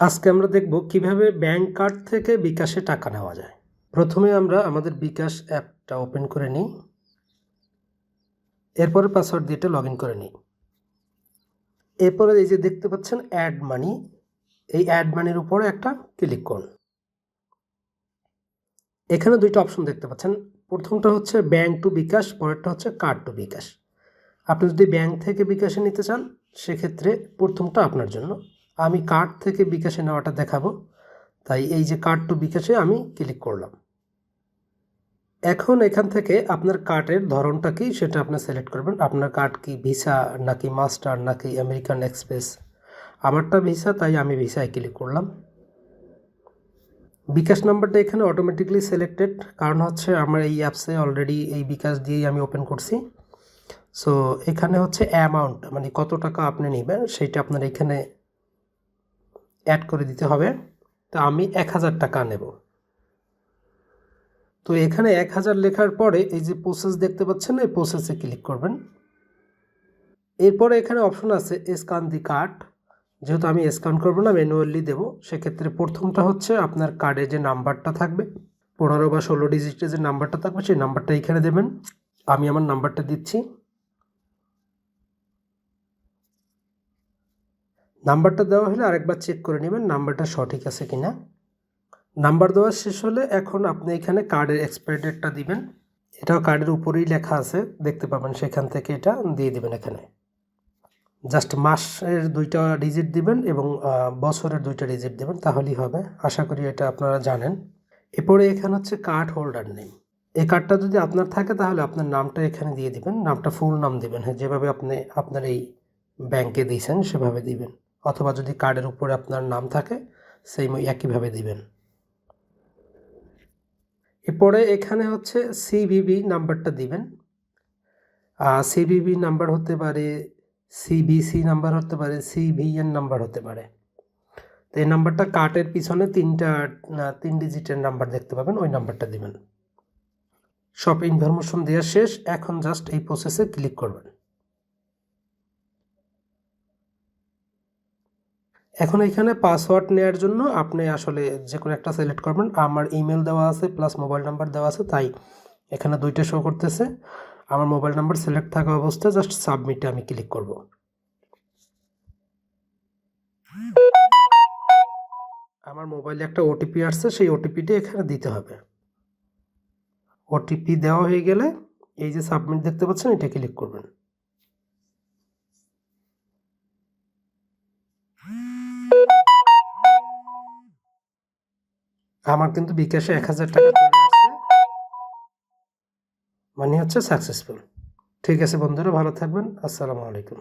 আজকে আমরা দেখব কীভাবে ব্যাংক কার্ড থেকে বিকাশে টাকা নেওয়া যায়। প্রথমে আমরা আমাদের বিকাশ অ্যাপটা ওপেন করে নিই। এরপরে পাসওয়ার্ড দিয়ে এটা লগ করে নিই। এরপরে এই যে দেখতে পাচ্ছেন অ্যাড মানি, এই অ্যাড মানির উপরে একটা ক্লিক করুন। এখানে দুইটা অপশন দেখতে পাচ্ছেন। প্রথমটা হচ্ছে ব্যাংক টু বিকাশ, পরেরটা হচ্ছে কার্ড টু বিকাশ। আপনি যদি ব্যাংক থেকে বিকাশে নিতে চান, সেক্ষেত্রে প্রথমটা আপনার জন্য আমি কার্ড থেকে বিকাশে নেওয়াটা দেখাবো। তাই এই যে কার্ড টু বিকাশে আমি ক্লিক করলাম। এখন এখান থেকে আপনার কার্ডের ধরনটা কি সেটা আপনি সিলেক্ট করবেন। আপনার কার্ড কি ভিসা নাকি মাস্টার নাকি আমেরিকান এক্সপ্রেস আমারটা ভিসা তাই আমি ভিসায় ক্লিক করলাম। বিকাশ নাম্বারটা এখানে অটোমেটিকলি সিলেক্টেড কারণ হচ্ছে আমার এই অ্যাপসে অলরেডি এই বিকাশ দিয়েই আমি ওপেন করছি। সো এখানে হচ্ছে অ্যামাউন্ট মানে কত টাকা আপনি নেবেন, সেইটা আপনার এখানে অ্যাড করে দিতে হবে, তো আমি এক হাজার টাকা নেব। তো এখানে এক হাজার লেখার পরে এই যে প্রসেস দেখতে পাচ্ছেন, এই প্রসেসে ক্লিক করবেন। এরপরে এখানে অপশন আছে স্ক্যান দি কার্ড যেহেতু আমি স্ক্যান করব না ম্যানুয়ালি দেবো, সেক্ষেত্রে প্রথমটা হচ্ছে আপনার কার্ডে যে নাম্বারটা থাকবে, পনেরো বা ষোলো ডিজিটের যে নাম্বারটা থাকবে, সেই নাম্বারটা এখানে দেবেন। আমি আমার নাম্বারটা দিচ্ছি। নাম্বারটা দেওয়া হলে আরেকবার চেক করে নেবেন নাম্বারটা সঠিক আছে কি না নাম্বার দেওয়া শেষ হলে এখন আপনি এখানে কার্ডের এক্সপায়ারি ডেটটা দিবেন। এটাও কার্ডের উপরেই লেখা আছে, দেখতে পাবেন সেখান থেকে এটা দিয়ে দিবেন এখানে। জাস্ট মাসের দুইটা ডিজিট দিবেন এবং বছরের দুইটা ডিজিট দিবেন, তাহলেই হবে। আশা করি এটা আপনারা জানেন। এরপরে এখানে হচ্ছে কার্ড হোল্ডার নেম এই কার্ডটা যদি আপনার থাকে, তাহলে আপনার নামটা এখানে দিয়ে দিবেন। নামটা ফুল নাম দিবেন। হ্যাঁ যেভাবে আপনি আপনার এই ব্যাংকে দিয়েছেন, সেভাবে দিবেন। অথবা যদি কার্ডের উপরে আপনার নাম থাকে, সেই একইভাবে দিবেন। এরপরে এখানে হচ্ছে সিভিবি নাম্বারটা দিবেন। সিভিবি নাম্বার হতে পারে সিবিসি নাম্বার হতে পারে সিভিএন নাম্বার হতে পারে। তো এই নাম্বারটা কার্ডের পিছনে তিনটা তিন ডিজিটের নাম্বার দেখতে পাবেন, ওই নাম্বারটা দিবেন। সব ইনফরমেশন দেওয়া শেষ, এখন জাস্ট এই প্রসেসে ক্লিক করবেন। এখন এখানে পাসওয়ার্ড নেওয়ার জন্য আপনি আসলে যে কোনো একটা সিলেক্ট করবেন। আমার ইমেল দেওয়া আছে প্লাস মোবাইল নাম্বার দেওয়া আছে, তাই এখানে দুইটা শো করতেছে। আমার মোবাইল নাম্বার সিলেক্ট থাকা অবস্থায় জাস্ট সাবমিটে আমি ক্লিক করব। আমার মোবাইলে একটা ওটিপি আসছে, সেই ওটিপিটি এখানে দিতে হবে। ওটিপি দেওয়া হয়ে গেলে এই যে সাবমিট দেখতে পাচ্ছেন, এটা ক্লিক করবেন। আমার কিন্তু বিকাশে এক হাজার টাকা চলে আসছে। মানে হচ্ছে সাকসেসফুল ঠিক আছে বন্ধুরা, ভালো থাকবেন। আসসালামু আলাইকুম।